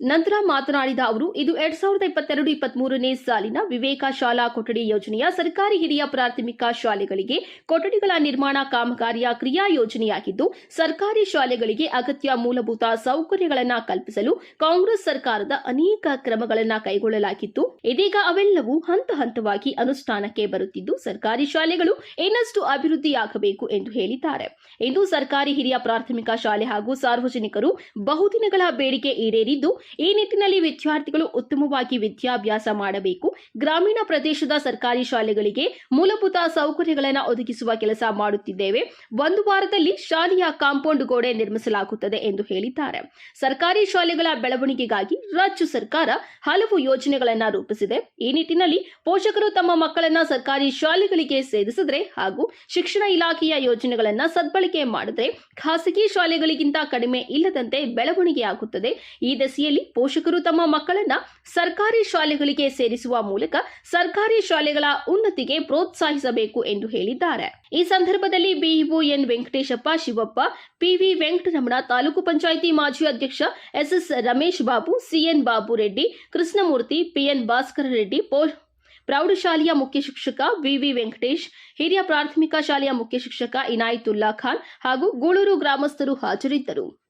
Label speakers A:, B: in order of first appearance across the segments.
A: ನಂತರ ಮಾತನಾಡಿದ ಅವರು, ಇದು ಎರಡ್ ಸಾವಿರದ ಇಪ್ಪತ್ತೆರಡು ಇಪ್ಪತ್ಮೂರನೇ ಸಾಲಿನ ವಿವೇಕ ಶಾಲಾ ಕೊಠಡಿ ಯೋಜನೆಯ ಸರ್ಕಾರಿ ಹಿರಿಯ ಪ್ರಾಥಮಿಕ ಶಾಲೆಗಳಿಗೆ ಕೊಠಡಿಗಳ ನಿರ್ಮಾಣ ಕಾಮಗಾರಿಯ ಕ್ರಿಯಾ ಯೋಜನೆಯಾಗಿದ್ದು, ಸರ್ಕಾರಿ ಶಾಲೆಗಳಿಗೆ ಅಗತ್ಯ ಮೂಲಭೂತ ಸೌಕರ್ಯಗಳನ್ನು ಕಲ್ಪಿಸಲು ಕಾಂಗ್ರೆಸ್ ಸರ್ಕಾರದ ಅನೇಕ ಕ್ರಮಗಳನ್ನು ಕೈಗೊಳ್ಳಲಾಗಿತ್ತು. ಇದೀಗ ಅವೆಲ್ಲವೂ ಹಂತ ಹಂತವಾಗಿ ಅನುಷ್ಠಾನಕ್ಕೆ ಬರುತ್ತಿದ್ದು, ಸರ್ಕಾರಿ ಶಾಲೆಗಳು ಇನ್ನಷ್ಟು ಅಭಿವೃದ್ಧಿಯಾಗಬೇಕು ಎಂದು ಹೇಳಿದ್ದಾರೆ. ಇಂದು ಸರ್ಕಾರಿ ಹಿರಿಯ ಪ್ರಾಥಮಿಕ ಶಾಲೆ ಹಾಗೂ ಸಾರ್ವಜನಿಕರು ಬಹುದಿನಗಳ ಬೇಡಿಕೆ ಈಡೇರಿದ್ದು ಈ ನಿಟ್ಟಿನಲ್ಲಿ ವಿದ್ಯಾರ್ಥಿಗಳು ಉತ್ತಮವಾಗಿ ವಿದ್ಯಾಭ್ಯಾಸ ಮಾಡಬೇಕು. ಗ್ರಾಮೀಣ ಪ್ರದೇಶದ ಸರ್ಕಾರಿ ಶಾಲೆಗಳಿಗೆ ಮೂಲಭೂತ ಸೌಕರ್ಯಗಳನ್ನು ಒದಗಿಸುವ ಕೆಲಸ ಮಾಡುತ್ತಿದ್ದೇವೆ. ಒಂದು ವಾರದಲ್ಲಿ ಶಾಲೆಯ ಕಾಂಪೌಂಡ್ ಗೋಡೆ ನಿರ್ಮಿಸಲಾಗುತ್ತದೆ ಎಂದು ಹೇಳಿದ್ದಾರೆ. ಸರ್ಕಾರಿ ಶಾಲೆಗಳ ಬೆಳವಣಿಗೆಗಾಗಿ ರಾಜ್ಯ ಸರ್ಕಾರ ಹಲವು ಯೋಜನೆಗಳನ್ನು ರೂಪಿಸಿದೆ. ಈ ನಿಟ್ಟಿನಲ್ಲಿ ಪೋಷಕರು ತಮ್ಮ ಮಕ್ಕಳನ್ನ ಸರ್ಕಾರಿ ಶಾಲೆಗಳಿಗೆ ಸೇರಿಸಿದ್ರೆ ಹಾಗೂ ಶಿಕ್ಷಣ ಇಲಾಖೆಯ ಯೋಜನೆಗಳನ್ನ ಸದ್ಬಳಕೆ ಮಾಡಿದ್ರೆ ಖಾಸಗಿ ಶಾಲೆಗಳಿಗಿಂತ ಕಡಿಮೆ ಇಲ್ಲದಂತೆ ಬೆಳವಣಿಗೆಯಾಗುತ್ತದೆ. ಈ ದೆಸೆಯಲ್ಲಿ ಪೋಷಕರು ತಮ್ಮ ಮಕ್ಕಳನ್ನ ಸರ್ಕಾರಿ ಶಾಲೆಗಳಿಗೆ ಸೇರಿಸುವ ಮೂಲಕ ಸರ್ಕಾರಿ ಶಾಲೆಗಳ ಉನ್ನತಿಗೆ ಪ್ರೋತ್ಸಾಹಿಸಬೇಕು ಎಂದು ಹೇಳಿದ್ದಾರೆ. ಈ ಸಂದರ್ಭದಲ್ಲಿ BEO N Venkateshappa, Shivappa, PV Venkataramana, taluk panchayat ಮಾಜಿ ಅಧ್ಯಕ್ಷ SS Ramesh Babu, CN Babu Reddy Krishnamurthy, PN Bhaskara Reddy ಪ್ರೌಢಶಾಲೆಯ ಮುಖ್ಯ ಶಿಕ್ಷಕ ವಿವಿ ವೆಂಕಟೇಶ್, ಹಿರಿಯ ಪ್ರಾಥಮಿಕ ಶಾಲೆಯ ಮುಖ್ಯ ಶಿಕ್ಷಕ ಇನಾಯತುಲ್ಲಾ ಖಾನ್ ಹಾಗೂ ಗೂಳೂರು ಗ್ರಾಮಸ್ಥರು ಹಾಜರಿದ್ದರು.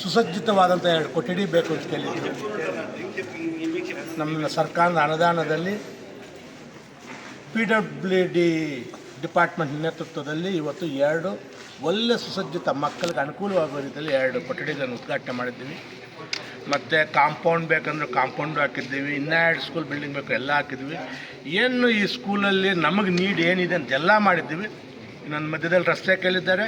B: ಸುಸಜ್ಜಿತವಾದಂಥ ಎರಡು ಕೊಠಡಿ ಬೇಕು ಅಂತ ಕೇಳಿದ್ರು. ನಮ್ಮ ಸರ್ಕಾರದ ಅನುದಾನದಲ್ಲಿ ಪಿ ಡಬ್ಲ್ಯೂ ಡಿ ಡಿಪಾರ್ಟ್ಮೆಂಟ್ ನೇತೃತ್ವದಲ್ಲಿ ಇವತ್ತು ಎರಡು ಒಳ್ಳೆ ಸುಸಜ್ಜಿತ ಮಕ್ಕಳಿಗೆ ಅನುಕೂಲವಾಗುವ ರೀತಿಯಲ್ಲಿ ಎರಡು ಕೊಠಡಿಗಳನ್ನು ಉದ್ಘಾಟನೆ ಮಾಡಿದ್ದೀವಿ. ಮತ್ತು ಕಾಂಪೌಂಡ್ ಬೇಕಂದ್ರೆ ಕಾಂಪೌಂಡು ಹಾಕಿದ್ದೀವಿ ಇನ್ನೂ ಸ್ಕೂಲ್ ಬಿಲ್ಡಿಂಗ್ ಬೇಕು ಎಲ್ಲ ಹಾಕಿದ್ವಿ ಏನು ಈ ಸ್ಕೂಲಲ್ಲಿ ನಮಗೆ ನೀಡ್ ಏನಿದೆ ಅಂತೆಲ್ಲ ಮಾಡಿದ್ದೀವಿ. ನನ್ನ ಮಧ್ಯದಲ್ಲಿ ರಸ್ತೆ ಕೇಳಿದ್ದಾರೆ.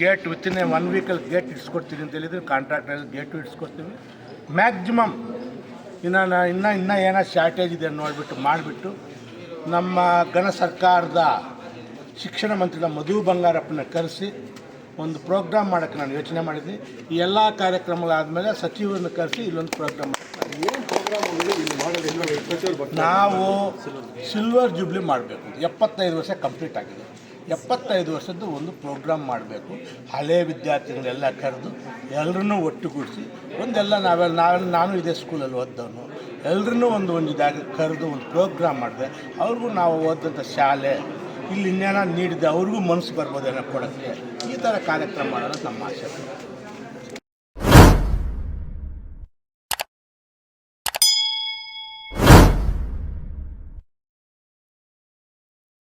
B: ಗೇಟ್ ವಿತಿನ್ ಎ ಒನ್ ವೀಕಲ್ಲಿ ಗೇಟ್ ಇಡ್ಸ್ಕೊಡ್ತೀವಿ ಅಂತ ಹೇಳಿದ್ರು ಕಾಂಟ್ರಾಕ್ಟಲ್ಲಿ ಗೇಟು ಇಟ್ಸ್ಕೊಡ್ತೀವಿ ಮ್ಯಾಕ್ಸಿಮಮ್ ಇನ್ನು ನಾ ಇನ್ನೂ ಇನ್ನೂ ಏನೋ ಶಾರ್ಟೇಜ್ ಇದೆ ನೋಡಿಬಿಟ್ಟು ಮಾಡಿಬಿಟ್ಟು ನಮ್ಮ ಘನ ಸರ್ಕಾರದ ಶಿಕ್ಷಣ ಮಂತ್ರಿನ ಮಧು ಬಂಗಾರಪ್ಪನ ಕರೆಸಿ ಒಂದು ಪ್ರೋಗ್ರಾಮ್ ಮಾಡೋಕ್ಕೆ ನಾನು ಯೋಚನೆ ಮಾಡಿದ್ದೀನಿ. ಈ ಎಲ್ಲ ಕಾರ್ಯಕ್ರಮಗಳಾದಮೇಲೆ ಸಚಿವರನ್ನ ಕರೆಸಿ ಇಲ್ಲೊಂದು ಪ್ರೋಗ್ರಾಮ್ ನಾವು ಸಿಲ್ವರ್ ಜೂಬ್ಲಿ ಮಾಡಬೇಕು. ಎಪ್ಪತ್ತೈದು ವರ್ಷ ಕಂಪ್ಲೀಟ್ ಆಗಿದೆ. ಎಪ್ಪತ್ತೈದು ವರ್ಷದ್ದು ಒಂದು ಪ್ರೋಗ್ರಾಮ್ ಮಾಡಬೇಕು. ಹಳೆ ವಿದ್ಯಾರ್ಥಿಗಳೆಲ್ಲ ಕರೆದು ಎಲ್ಲರನ್ನೂ ಒಟ್ಟುಗೂಡಿಸಿ ಒಂದೆಲ್ಲ ನಾವೆಲ್ಲ ನಾನು ನಾನು ಇದೇ ಸ್ಕೂಲಲ್ಲಿ ಓದ್ದವನು. ಎಲ್ಲರನ್ನೂ ಒಂದು ಒಂದು ಇದಾಗಿ ಕರೆದು ಒಂದು ಪ್ರೋಗ್ರಾಮ್ ಮಾಡಿದೆ ಅವ್ರಿಗೂ ನಾವು ಓದಂಥ ಶಾಲೆ, ಇಲ್ಲಿ ಇನ್ನೇನೋ ನೀಡಿದೆ ಅವ್ರಿಗೂ ಮನಸ್ಸು ಬರ್ಬೋದೇನೋ ಕೊಡೋಕ್ಕೆ ಈ ಥರ ಕಾರ್ಯಕ್ರಮ ಮಾಡೋದು ನಮ್ಮ ಆಸೆ.